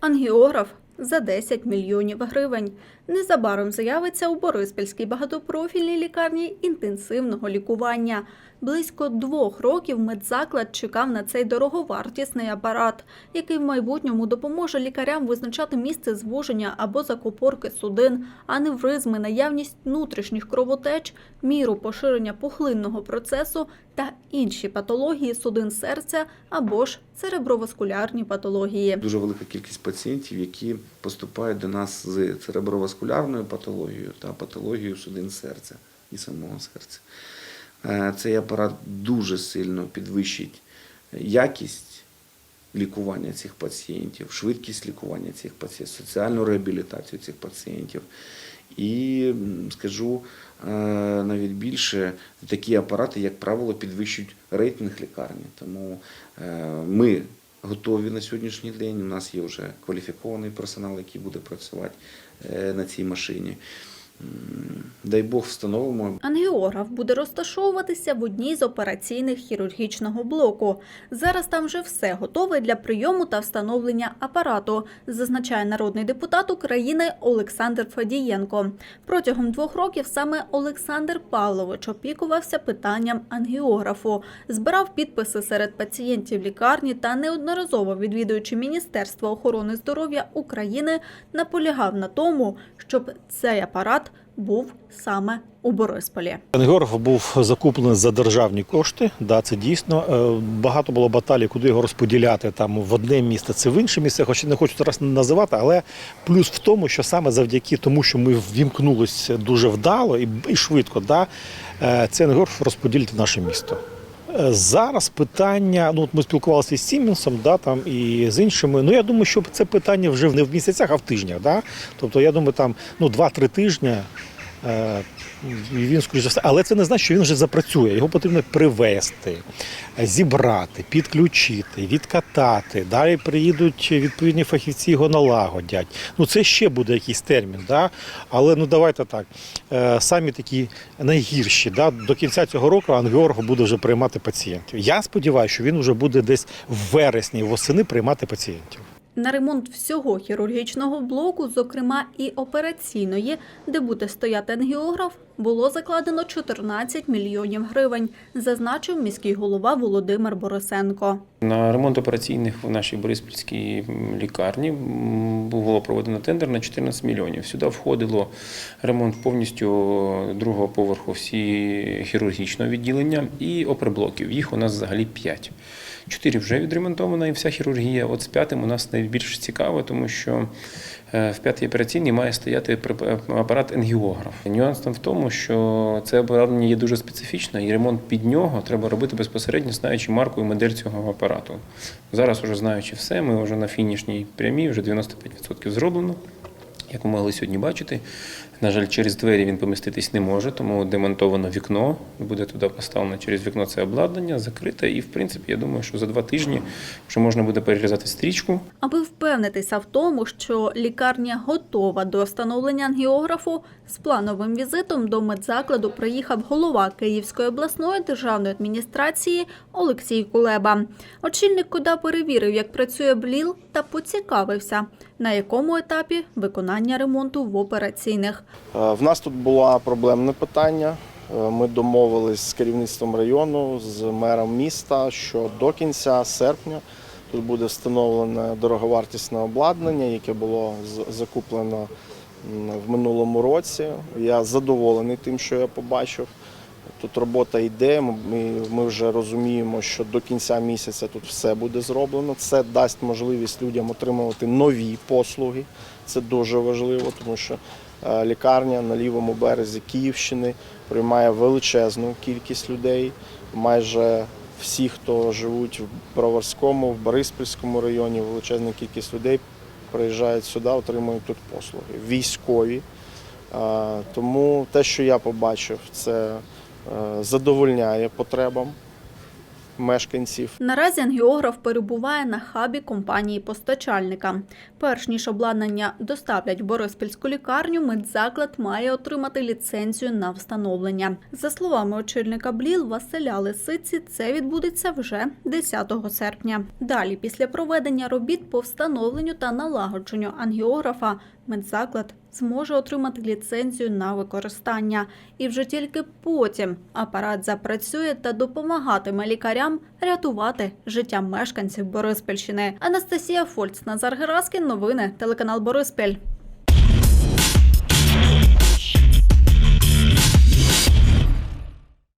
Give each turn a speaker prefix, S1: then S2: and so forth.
S1: Ангіограф за 10 мільйонів гривень. Незабаром з'явиться у Бориспільській багатопрофільній лікарні інтенсивного лікування. Близько двох років медзаклад чекав на цей дороговартісний апарат, який в майбутньому допоможе лікарям визначати місце звуження або закупорки судин, аневризми, наявність внутрішніх кровотеч, міру поширення пухлинного процесу та інші патології судин серця або ж цереброваскулярні патології.
S2: Дуже велика кількість пацієнтів, які поступають до нас з цереброваскулярною патологією та патологією судин серця і самого серця. Е, Цей апарат дуже сильно підвищить якість лікування цих пацієнтів, швидкість лікування цих пацієнтів, соціальну реабілітацію цих пацієнтів. І скажу е, навіть більше, такі апарати, як правило, підвищують рейтинг лікарні. Тому е, ми готові на сьогоднішній день. У нас є вже кваліфікований персонал, який буде працювати на цій машині. Дай Бог встановимо
S1: Ангіограф буде розташовуватися в одній з операційних хірургічного блоку. Зараз там вже все готове для прийому та встановлення апарату, зазначає народний депутат України Олександр Фадієнко. Протягом двох років саме Олександр Павлович опікувався питанням ангіографу, збирав підписи серед пацієнтів лікарні та неодноразово відвідуючи Міністерство охорони здоров'я України, наполягав на тому, щоб цей апарат був саме у Борисполі.
S3: Ангіограф був закуплений за державні кошти. Да, це дійсно Е, багато було баталій, куди його розподіляти там в одне місце, це в інше місце. Хоч не хочу зараз називати, але плюс в тому, що саме завдяки тому, що ми ввімкнулися дуже вдало і, швидко, да, е, цей ангіограф розподілить наше місто. Зараз питання, ну от ми спілкувалися з Сімінсом, да, там і з іншими. Ну я думаю, що це питання вже не в місяцях, а в тижнях. Да? Тобто, я думаю, там ну 2-3 тижні. Е, і він скоріш за все, але це не значить, що він вже запрацює. Його потрібно привезти, зібрати, підключити, відкатати. Далі приїдуть відповідні фахівці, його налагодять. Ну це ще буде якийсь термін. Да? Але ну давайте так. е, Самі такі найгірші. Да? До кінця цього року ангіорг буде вже приймати пацієнтів. Я сподіваюся, що він вже буде десь в вересні, восени приймати пацієнтів.
S1: На ремонт всього хірургічного блоку, зокрема і операційної, де буде стояти ангіограф, було закладено 14 мільйонів гривень, зазначив міський голова Володимир Борисенко.
S4: На ремонт операційних в нашій Бориспільській лікарні було проведено тендер на 14 мільйонів. Сюди входило ремонт повністю другого поверху всі хірургічного відділення і оперблоків. Їх у нас взагалі 5. Чотири вже відремонтовано і вся хірургія. От з п'ятим у нас найбільш цікаво, тому що в п'ятій операційній має стояти преп- апарат енгіограф. Нюанс там в тому, що це обладнання є дуже специфічне, і ремонт під нього треба робити безпосередньо знаючи марку і модель цього апарату. Зараз, вже знаючи все, ми вже на фінішній прямій, вже 95% зроблено. Як ми могли сьогодні бачити, на жаль, через двері він поміститись не може, тому демонтовано вікно. Буде туди поставлено через вікно це обладнання, закрите. І, в принципі, я думаю, що за два тижні вже можна буде перерізати стрічку.
S1: Аби впевнитися в тому, що лікарня готова до встановлення ангіографу, з плановим візитом до медзакладу приїхав голова Київської обласної державної адміністрації Олексій Кулеба. Очільник КОДА перевірив, як працює БЛІЛ, та поцікавився, на якому етапі виконання ремонту в операційних.
S5: Е, В нас тут було проблемне питання. Е, Ми домовились з керівництвом району, з мером міста, що до кінця серпня тут буде встановлене дороговартісне обладнання, яке було закуплено в минулому році. Я задоволений тим, що я побачив. Тут робота йде. Ми, ми вже розуміємо, що до кінця місяця тут все буде зроблено. Це дасть можливість людям отримувати нові послуги. Це дуже важливо, тому що е, лікарня на лівому березі Київщини приймає величезну кількість людей. Майже всі, хто живуть в Броварському, в Бориспільському районі, величезна кількість людей приїжджають сюди, отримують тут послуги. Військові. Е, Тому те, що я побачив, це задовольняє потребам мешканців.
S1: Наразі ангіограф перебуває на хабі компанії постачальника. Перш ніж обладнання доставлять в Бориспільську лікарню, медзаклад має отримати ліцензію на встановлення. За словами очільника БЛІЛ Василя Лисиці, це відбудеться вже 10 серпня. Далі, після проведення робіт по встановленню та налагодженню ангіографа, медзаклад зможе отримати ліцензію на використання. І вже тільки потім апарат запрацює та допомагатиме лікарям рятувати життя мешканців Бориспільщини. Анастасія Фольц, Назар Гераскін. Новини телеканал Бориспіль.